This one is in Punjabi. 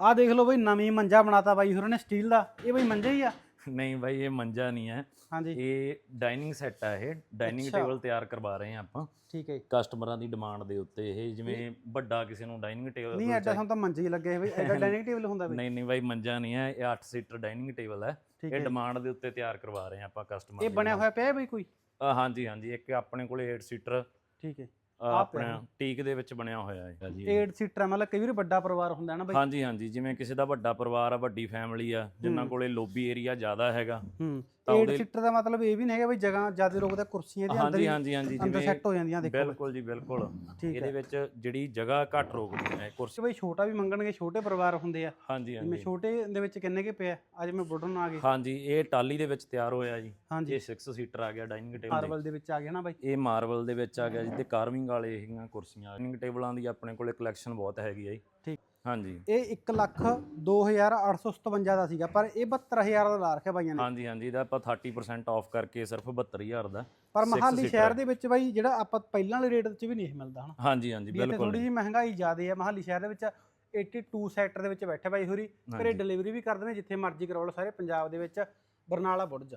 ਆਹ ਦੇਖ ਲਓ ਬਈ ਨਵੀਂ ਮੰਜਾ ਬਣਾਤਾ ਬਾਈ ਹੋਰਾਂ ਨੇ ਸਟੀਲ ਦਾ। ਇਹ ਬਈ ਮੰਜਾ ਹੀ ਆ। ਨਹੀਂ ਬਾਈ ਇਹ ਮੰਜਾ ਨਹੀਂ ਹੈ। ਹਾਂਜੀ। ਇਹ ਡਾਈਨਿੰਗ ਸੈੱਟ ਹੈ ਇਹ। ਡਾਈਨਿੰਗ ਅੱਛਾ। ਟੇਬਲ ਤਿਆਰ ਕਰਵਾ ਰਹੇ ਹਾਂ ਆਪਾਂ। ਠੀਕ ਹੈ ਜੀ। ਕਸਟਮਰਾਂ ਦੀ ਡਿਮਾਂਡ ਦੇ ਉੱਤੇ ਇਹ ਜਿਵੇਂ ਵੱਡਾ ਕਿਸੇ ਨੂੰ ਡਾਈਨਿੰਗ ਟੇਬਲ ਨਹੀਂ ਐਡਾ ਸਾਨੂੰ ਤਾਂ ਮੰਜੇ ਹੀ ਲੱਗੇ ਬਈ ਐਡਾ ਡਾਈਨਿੰਗ ਟੇਬਲ ਹੁੰਦਾ ਬਈ। ਨਹੀਂ ਨਹੀਂ ਬਾਈ ਮੰਜਾ ਨਹੀਂ ਹੈ। ਇਹ 8 ਸੀਟਰ ਡਾਈਨਿੰਗ ਟੇਬਲ ਹੈ। ਠੀਕ ਇਹ ਡਿਮਾਂਡ ਦੇ ਉੱਤੇ ਤਿਆਰ ਕਰਵਾ ਰਹੇ ਹਾਂ ਆਪਾਂ ਕਸਟਮਰ ਇਹ ਬਣਿਆ ਹੋਇਆ ਪਿਆ ਹੈ ਬਈ ਕੋਈ? ਹਾਂਜੀ ਹਾਂਜੀ। ਇੱਕ ਆਪਣੇ ਕੋਲੇ 8 ਸੀਟਰ ਠੀਕ ਹੈ। ਆਪਣਾ ਟੀਕ ਦੇ ਵਿੱਚ ਬਣਿਆ ਹੋਇਆ ਹੈ। ਜੀ 8 ਸੀਟਰ ਮਤਲਬ ਕਈ ਵਾਰ ਵੱਡਾ ਪਰਿਵਾਰ ਹੁੰਦਾ ਹੈ ਨਾ ਬਈ। ਹਾਂਜੀ ਹਾਂਜੀ। ਜਿਵੇਂ ਕਿਸੇ ਦਾ ਵੱਡਾ ਪਰਿਵਾਰ ਆ ਵੱਡੀ ਫੈਮਿਲੀ ਆ ਜਿਨ੍ਹਾਂ। ਕੋਲੇ ਲੋਬੀ ਏਰੀਆ ਜ਼ਿਆਦਾ ਹੈਗਾ ਹੂੰ। ਤਾਂ 8 ਉਹਦੇ- ਸੀਟਰ ਦਾ ਮਤਲਬ ਇਹ ਵੀ ਨਹੀਂ ਹੈਗਾ ਬਈ ਜਗ੍ਹਾ ਜ਼ਿਆਦਾ ਲੋਕ ਤਾਂ ਕੁਰਸੀਆਂ ਦੇ ਅੰਦਰ ਹਾਂਜੀ ਹੀ ਹਾਂਜੀ ਹਾਂਜੀ ਅੰਦਰ ਜਿਵੇਂ ਸੈੱਟ ਹੋ ਜਾਂਦੀਆਂ ਦੇਖੋ। ਬਿਲਕੁਲ ਜੀ ਬਿਲਕੁਲ। ਠੀਕ ਇਹਦੇ ਵਿੱਚ ਜਿਹੜੀ ਜਗ੍ਹਾ ਘੱਟ ਰੋਕਦੀ ਹੈ ਕੁਰਸੀ। ਬਈ ਛੋਟਾ ਵੀ ਮੰਗਣਗੇ ਛੋਟੇ ਪਰਿਵਾਰ ਹੁੰਦੇ ਆ। ਹਾਂਜੀ ਜਿਵੇਂ ਹਾਂਜੀ। ਛੋਟੇ ਦੇ ਵਿੱਚ ਕਿੰਨੇ ਕੇ ਪਿਆ ਅੱਜ ਮੈਂ ਬੁੱਢਣ ਆ ਗਏ। ਹਾਂਜੀ ਇਹ ਟਾਲੀ ਦੇ ਵਿੱਚ ਤਿਆਰ ਹੋਇਆ ਜੀ। ਹਾਂਜੀ। ਇਹ 6 ਸੀਟਰ ਆ ਗਿਆ ਡਾਈਨਿੰਗ ਟੇਬਲ ਮਾਰਬਲ ਦੇ ਵਿੱਚ ਆ ਗਿਆ ਨਾ ਬਈ। ਇਹ ਮਾਰਬਲ ਦੇ ਵਿੱਚ ਆ ਗਿਆ ਜੀ ਤੇ ਕਾਰਵਿੰਗ ਵਾਲੇ ਹੈਗੀਆਂ ਕੁਰਸੀਆਂ। ਡਾਈਨਿੰਗ ਟੇਬਲਾਂ ਦੀ ਆਪਣੇ ਕੋਲੇ ਕਲੈਕਸ਼ਨ ਬਹੁਤ ਹੈਗੀ ਆ ਜੀ। ਠੀਕ। ਹਾਂਜੀ। ਇਹ 1 ਲੱਖ 2857 ਦਾ ਸੀਗਾ ਪਰ ਇਹ 72000 ਦਾ ਲਾ ਰੱਖਿਆ ਬਾਈਆਂ ਨੇ। ਹਾਂਜੀ ਹਾਂਜੀ ਇਹਦਾ ਆਪਾਂ 30% ਆਫ ਕਰਕੇ ਸਿਰਫ 72000 ਦਾ ਪਰ ਮਹਾਲੀ ਸ਼ਹਿਰ। ਦੇ ਵਿੱਚ ਬਾਈ ਜਿਹੜਾ ਆਪਾਂ ਪਹਿਲਾਂ ਵਾਲੇ ਰੇਟ 'ਚ ਵੀ ਨਹੀਂ ਮਿਲਦਾ ਹਨਾ। ਹਾਂਜੀ ਹਾਂਜੀ ਬਿਲਕੁਲ। ਥੋੜੀ ਜਿਹੀ ਮਹਿੰਗਾਈ ਜ਼ਿਆਦੇ ਹੈ ਮਹਾਲੀ ਸ਼ਹਿਰ ਦੇ ਵਿੱਚ 82 ਸੈਕਟਰ ਦੇ ਵਿੱਚ ਬੈਠੇ ਬਾਈ ਹੋਰੀ ਘਰੇ। ਡਿਲੀਵਰੀ ਵੀ ਕਰਦੇ ਨੇ ਜਿੱਥੇ ਮਰਜ਼ੀ ਕਰਾਓ ਸਾਰੇ ਪੰਜਾਬ ਦੇ ਵਿੱਚ। ਬਰਨਾਲਾ ਬੁਰਜ।